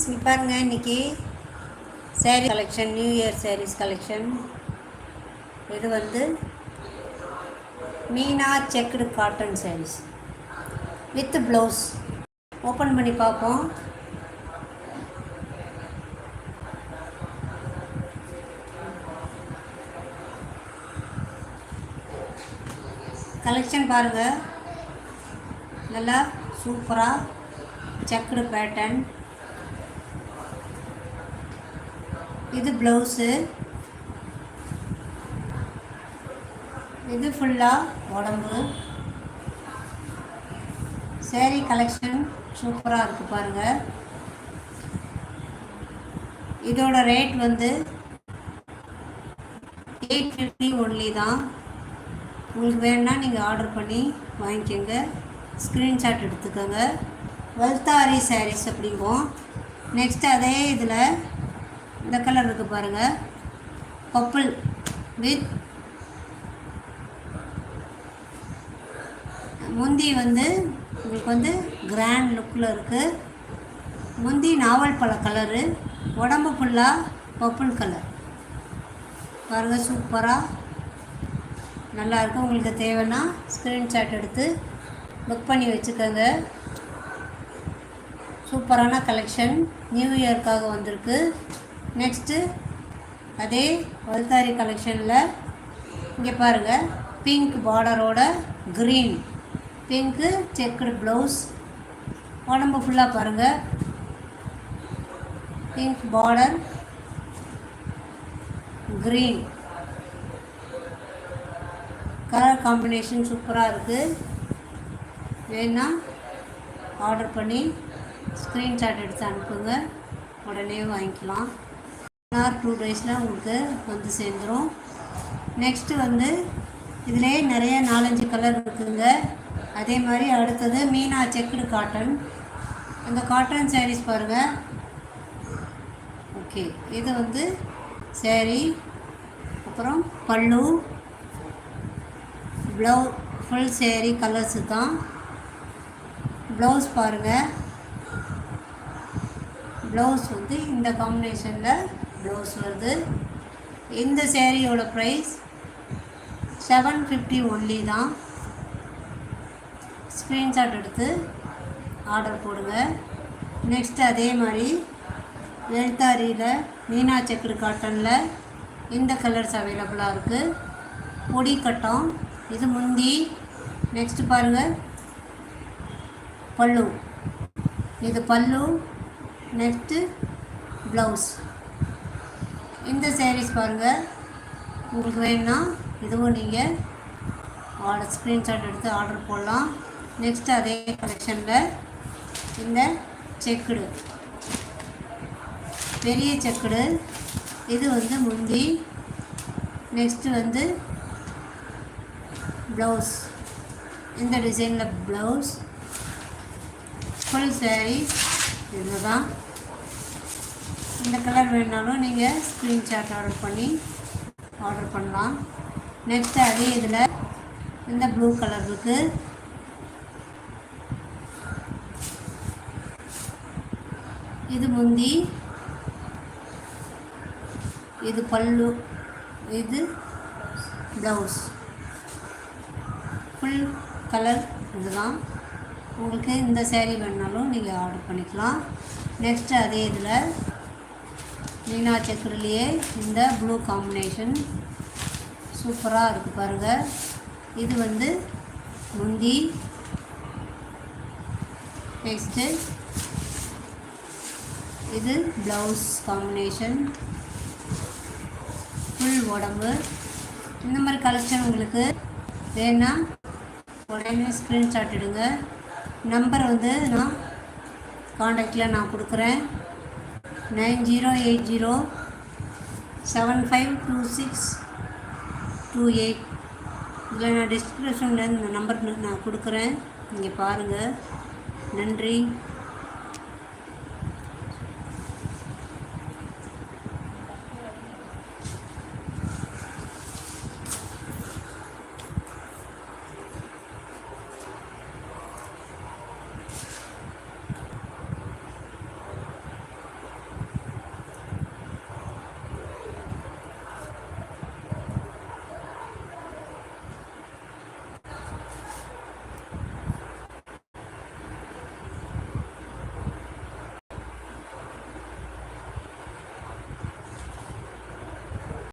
Friends நீ பாருங்க இன்னைக்கு saree collection new year sarees collection இது வந்து Meena checked cotton sarees with blouse open பண்ணி பார்ப்போம். கலெக்ஷன் பாருங்கள் நல்லா சூப்பராக செக்குடு பேட்டர்ன் இது ப்ளவுஸு இது ஃபுல்லாக உடம்பு. Saree கலெக்ஷன் சூப்பராக இருக்குது பாருங்கள் இதோட ரேட் வந்து எயிட் ஃபிஃப்டி ஒன்லி தான். உங்களுக்கு வேணும்னா நீங்கள் ஆர்டர் பண்ணி வாங்கிக்கோங்க. ஸ்க்ரீன்ஷாட் எடுத்துக்கோங்க. வல்தாரி சாரீஸ் அப்படிம்போம் நெக்ஸ்ட் அதே இதில் இந்த கலர் இருக்குது பாருங்கள் பர்பிள் வித் முந்தி வந்து உங்களுக்கு வந்து கிராண்ட் லுக்கில் இருக்குது முந்தி நாவல் பழ கலரு உடம்பு ஃபுல்லாக பர்பிள் கலர் பாருங்கள் சூப்பராக நல்லாயிருக்கும் உங்களுக்கு தேவைன்னா ஸ்க்ரீன்ஷாட் எடுத்து புக் பண்ணி வச்சுக்கோங்க. சூப்பரான கலெக்ஷன் நியூ இயர்க்காக வந்திருக்கு. நெக்ஸ்ட்டு அதே வல்தாரி கலெக்ஷனில் இங்கே பாருங்கள் பிங்க் பார்டரோட க்ரீன் பிங்க்கு செக்குடு ப்ளவுஸ் உடம்பு ஃபுல்லாக பாருங்கள் pink border green colour combination சூப்பராக இருக்குது வேணா ஆர்டர் பண்ணி ஸ்க்ரீன்ஷாட் எடுத்து அனுப்புங்க. உடனே வாங்கிக்கலாம். ஒன் ஆர் டூ டேஸில் உங்களுக்கு வந்து சேர்ந்துடும் நெக்ஸ்ட்டு வந்து இதிலே நிறைய நாலஞ்சு கலர் இருக்குதுங்க அதே மாதிரி அடுத்தது மீனா செக்குடு காட்டன் அந்த காட்டன் சாரீஸ் பாருங்கள் ஓகே இது வந்து சேரீ அப்புறம் பல்லு ப்ளவு ஃபுல் சேரீ கலர்ஸு தான். ப்ளவுஸ் பாருங்கள் ப்ளவுஸ் வந்து இந்த காம்பினேஷனில் ப்ளவுஸ் வருது இந்த சேரீயோட ப்ரைஸ் செவன் ஃபிஃப்டி ஒன்லி தான். ஸ்க்ரீன்ஷாட் எடுத்து ஆர்டர் போடுங்க. நெக்ஸ்ட் அதே மாதிரி எழுத்தாரியில் மீனா செக்கர் காட்டனில் இந்த கலர்ஸ் அவைலபிளாக இருக்குது பொடி கட்டம் இது முந்தி. நெக்ஸ்ட் பாருங்கள் பல்லு. இது பல்லு. நெக்ஸ்ட்டு ப்ளவுஸ் இந்த சேரீஸ் பாருங்கள் உங்களுக்கு வேணும்னா இதுவும் நீங்கள் ஆர்டர் ஸ்க்ரீன்ஷாட் எடுத்து ஆர்டர் போடலாம். நெக்ஸ்ட் அதே கலெக்ஷனில் இந்த செக்குடு. பெரிய செக்குடு. இது வந்து முந்தி. நெக்ஸ்ட்டு வந்து ப்ளவுஸ் இந்த டிசைனில் ப்ளவுஸ் ஃபுல் சாரீ இதுதான். இந்த கலர் வேணாலும் நீங்கள் ஸ்க்ரீன்ஷாட் ஆர்டர் பண்ணி ஆர்டர் பண்ணலாம். நெக்ஸ்ட்டு அதே இதில் இந்த ப்ளூ கலர் இருக்குது இது முந்தி இது பல்லு இது ப்ளவுஸ் ஃபுல் கலர் இதுதான். உங்களுக்கு இந்த சேரீ வேணுனாலும் நீங்கள் ஆர்டர் பண்ணிக்கலாம். நெக்ஸ்ட் அதே இதில் மீனா செக்குடுலேயே இந்த ப்ளூ காம்பினேஷன் சூப்பராக இருக்குது பாருங்கள் இது வந்து முந்தி நெக்ஸ்ட்டு இது ப்ளவுஸ் காம்பினேஷன் ஃபுல் உடம்பு. இந்த மாதிரி கலெக்ஷன் உங்களுக்கு வேணா உடனே ஸ்க்ரீன்ஷாட் எடுங்க. நம்பர் வந்து நான் காண்டாக்டில் நான் கொடுக்குறேன். Nine zero eight zero seven five two six two eight. இதில் நான் டிஸ்கிரிப்ஷனில் இந்த நம்பர் நான் கொடுக்குறேன். நீங்கள் பாருங்கள் நன்றி.